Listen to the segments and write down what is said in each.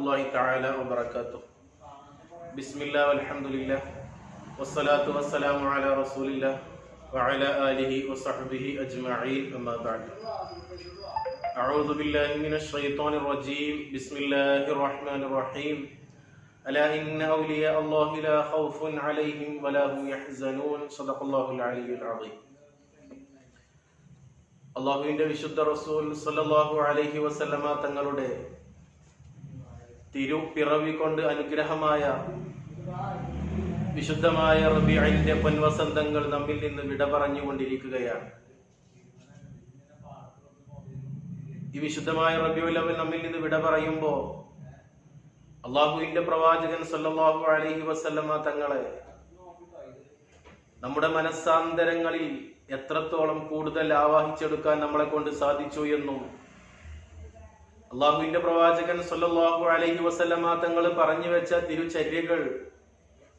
ورحمة الله تعالى وبركاته بسم الله والحمد لله والصلاة والسلام على رسول الله وعلى آله وصحبه أجمعين أما بعد أعوذ بالله من الشيطان الرجيم بسم الله الرحمن الرحيم ألا إن أولياء الله لا خوف عليهم ولا هم يحزنون صدق الله العلي العظيم അള്ളാഹുവിന്റെ വിശുദ്ധ റസൂൽ സല്ലല്ലാഹു അലൈഹി വസല്ലമ തങ്ങളുടെ തിരുപ്പിറവി കൊണ്ട് അനുഗ്രഹമായ വിശുദ്ധമായ റബിഅലിന്റെ പൊൻവസന്തങ്ങൾ നമ്മിൽ നിന്ന് വിട പറഞ്ഞുകൊണ്ടിരിക്കുകയാണ് ഈ വിശുദ്ധമായ റബിയുലവൻ നമ്മിൽ നിന്ന് വിട പറയുമ്പോ അള്ളാഹുവിന്റെ പ്രവാചകൻ സല്ലാഹു അലഹി വസല്ലമ തങ്ങളെ നമ്മുടെ മനസ്സാന്തരങ്ങളിൽ എത്രത്തോളം കൂടുതൽ ആവാഹിച്ചെടുക്കാൻ നമ്മളെ കൊണ്ട് സാധിച്ചു എന്നും അള്ളാഹുവിന്റെ പ്രവാചകൻ സല്ലല്ലാഹു അലൈഹി വസല്ലമ തങ്ങൾ പറഞ്ഞു വെച്ച തിരുചര്യകൾ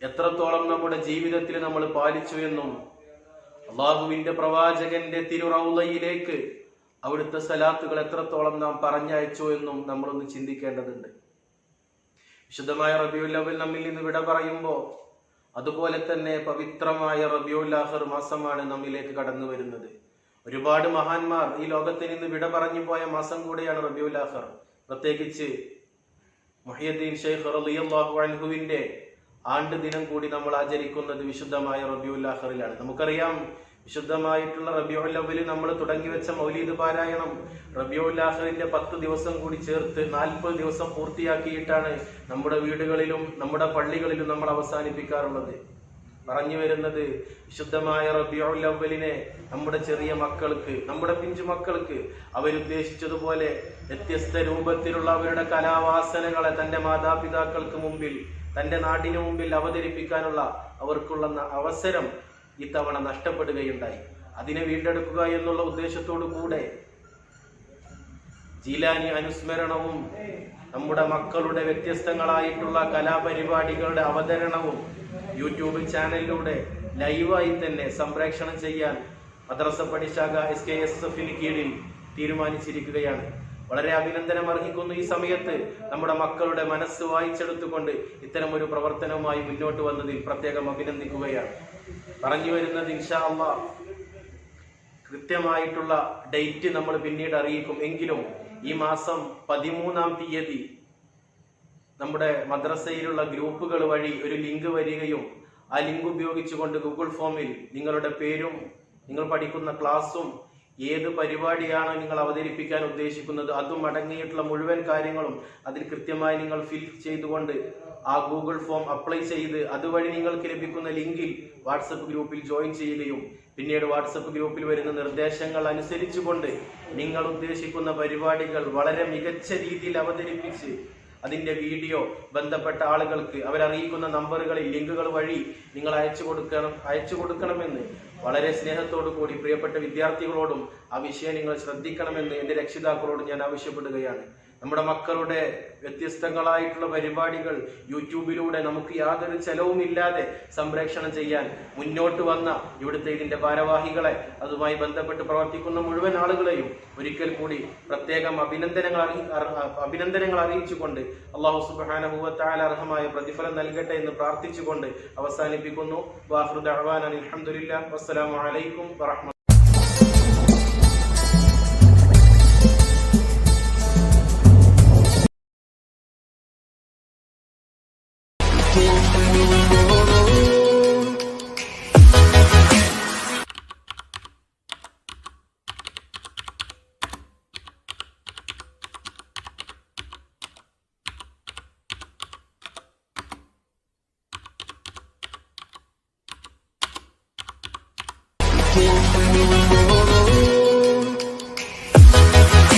എത്രത്തോളം നമ്മുടെ ജീവിതത്തിൽ നമ്മൾ പാലിച്ചു എന്നും അള്ളാഹുവിന്റെ പ്രവാചകന്റെ തിരുറൗലയിലേക്ക് അവിടുത്തെ സലാത്തുകൾ എത്രത്തോളം നാം പറഞ്ഞയച്ചു എന്നും നമ്മളൊന്ന് ചിന്തിക്കേണ്ടതുണ്ട്. വിശുദ്ധമായ റബിയുൽ അവൽ നമ്മിൽ നിന്ന് വിട പറയുമ്പോൾ അതുപോലെ തന്നെ പവിത്രമായ റബിയുല്ലാഹർ മാസമാണ് നമ്മിലേക്ക് കടന്നു വരുന്നത്. ഒരുപാട് മഹാന്മാർ ഈ ലോകത്തിൽ നിന്ന് വിട പറഞ്ഞു പോയ മാസം കൂടെയാണ് റബിയുൽ ആഖർ. പ്രത്യേകിച്ച് മുഹിയദ്ദീൻ ഷെയ്ഖ് റളിയല്ലാഹു അൻഹുവിന്റെ ആണ്ട് ദിനം കൂടി നമ്മൾ ആചരിക്കുന്നത് വിശുദ്ധമായ റബിയുൽ ആഖറിലാണ്. നമുക്കറിയാം വിശുദ്ധമായിട്ടുള്ള റബിയുൽ അവൽ നമ്മൾ തുടങ്ങി വെച്ച മൗലീദ് പാരായണം റബിയുൽ ആഖറിന്റെ പത്ത് ദിവസം കൂടി ചേർത്ത് നാൽപ്പത് ദിവസം പൂർത്തിയാക്കിയിട്ടാണ് നമ്മുടെ വീടുകളിലും നമ്മുടെ പള്ളികളിലും നമ്മൾ അവസാനിപ്പിക്കാറുള്ളത്. പറഞ്ഞു വരുന്നത് വിശുദ്ധമായ റബിയുൽ അവലിനെ നമ്മുടെ ചെറിയ മക്കൾക്ക് നമ്മുടെ പിഞ്ചു മക്കൾക്ക്. അവരുദ്ദേശിച്ചതുപോലെ വ്യത്യസ്ത രൂപത്തിലുള്ള അവരുടെ കലാവാസനകളെ തന്റെ മാതാപിതാക്കൾക്ക് മുമ്പിൽ തന്റെ നാടിനു മുമ്പിൽ അവതരിപ്പിക്കാനുള്ള അവർക്കുള്ള അവസരം ഇത്തവണ നഷ്ടപ്പെടുകയുണ്ടായി. അതിനെ വീണ്ടെടുക്കുക എന്നുള്ള ഉദ്ദേശത്തോടു കൂടെ ജീലാനി അനുസ്മരണവും നമ്മുടെ മക്കളുടെ വ്യത്യസ്തങ്ങളായിട്ടുള്ള കലാപരിപാടികളുടെ അവതരണവും യൂട്യൂബ് ചാനലിലൂടെ ലൈവായി തന്നെ സംപ്രേക്ഷണം ചെയ്യാൻ മദ്രസ പഠിശാഖ എസ് കെ എസ് എഫിന് കീഴിൽ തീരുമാനിച്ചിരിക്കുകയാണ്. വളരെ അഭിനന്ദനം അർഹിക്കുന്നു ഈ സമയത്ത് നമ്മുടെ മക്കളുടെ മനസ്സ് വായിച്ചെടുത്തുകൊണ്ട് ഇത്തരം ഒരു പ്രവർത്തനവുമായി മുന്നോട്ട് വന്നതിൽ പ്രത്യേകം അഭിനന്ദിക്കുകയാണ്. പറഞ്ഞു വരുന്നത് ഇൻഷാ അള്ളാ കൃത്യമായിട്ടുള്ള ഡേറ്റ് നമ്മൾ പിന്നീട് അറിയിക്കും. എങ്കിലും ഈ മാസം പതിമൂന്നാം തീയതി നമ്മുടെ മദ്രസയിലുള്ള ഗ്രൂപ്പുകൾ വഴി ഒരു ലിങ്ക് വരികയും ആ ലിങ്ക് ഉപയോഗിച്ചുകൊണ്ട് ഗൂഗിൾ ഫോമിൽ നിങ്ങളുടെ പേരും നിങ്ങൾ പഠിക്കുന്ന ക്ലാസ്സും ഏത് പരിപാടിയാണ് നിങ്ങൾ അവതരിപ്പിക്കാൻ ഉദ്ദേശിക്കുന്നത് അതും അടങ്ങിയിട്ടുള്ള മുഴുവൻ കാര്യങ്ങളും അതിൽ കൃത്യമായി നിങ്ങൾ ഫിൽ ചെയ്തുകൊണ്ട് ആ ഗൂഗിൾ ഫോം അപ്ലൈ ചെയ്ത് അതുവഴി നിങ്ങൾക്ക് ലഭിക്കുന്ന ലിങ്കിൽ വാട്സപ്പ് ഗ്രൂപ്പിൽ ജോയിൻ ചെയ്യുകയും പിന്നീട് വാട്സപ്പ് ഗ്രൂപ്പിൽ വരുന്ന നിർദ്ദേശങ്ങൾ അനുസരിച്ചുകൊണ്ട് നിങ്ങൾ ഉദ്ദേശിക്കുന്ന പരിപാടികൾ വളരെ മികച്ച രീതിയിൽ അവതരിപ്പിച്ച് അതിന്റെ വീഡിയോ ബന്ധപ്പെട്ട ആളുകൾക്ക് അവരറിയിക്കുന്ന നമ്പറുകളിൽ ലിങ്കുകൾ വഴി നിങ്ങൾ അയച്ചു കൊടുക്കണം അയച്ചു കൊടുക്കണമെന്ന് വളരെ സ്നേഹത്തോടു കൂടി പ്രിയപ്പെട്ട വിദ്യാർത്ഥികളോടും ആ വിഷയം നിങ്ങൾ ശ്രദ്ധിക്കണമെന്ന് എന്റെ രക്ഷിതാക്കളോടും ഞാൻ ആവശ്യപ്പെടുകയാണ്. നമ്മുടെ മക്കളുടെ വ്യത്യസ്തങ്ങളായിട്ടുള്ള പരിപാടികൾ യൂട്യൂബിലൂടെ നമുക്ക് യാതൊരു ചെലവുമില്ലാതെ സംപ്രേഷണം ചെയ്യാൻ മുന്നോട്ട് വന്ന ഇവിടുത്തെ ഇതിന്റെ ഭാരവാഹികളെ അതുമായി ബന്ധപ്പെട്ട് പ്രവർത്തിക്കുന്ന മുഴുവൻ ആളുകളെയും ഒരിക്കൽ കൂടി പ്രത്യേകം അഭിനന്ദനങ്ങൾ അഭിനന്ദനങ്ങൾ അറിയിച്ചുകൊണ്ട് അള്ളാഹു സുബാനഹുവത്തായ അർഹമായ പ്രതിഫലം നൽകട്ടെ എന്ന് പ്രാർത്ഥിച്ചുകൊണ്ട് അവസാനിപ്പിക്കുന്നു. വാഹൃദ് അഹ്വാൻ അലഹമുല്ല വസ്സലാമലൈക്കും വറഹ്മ Don't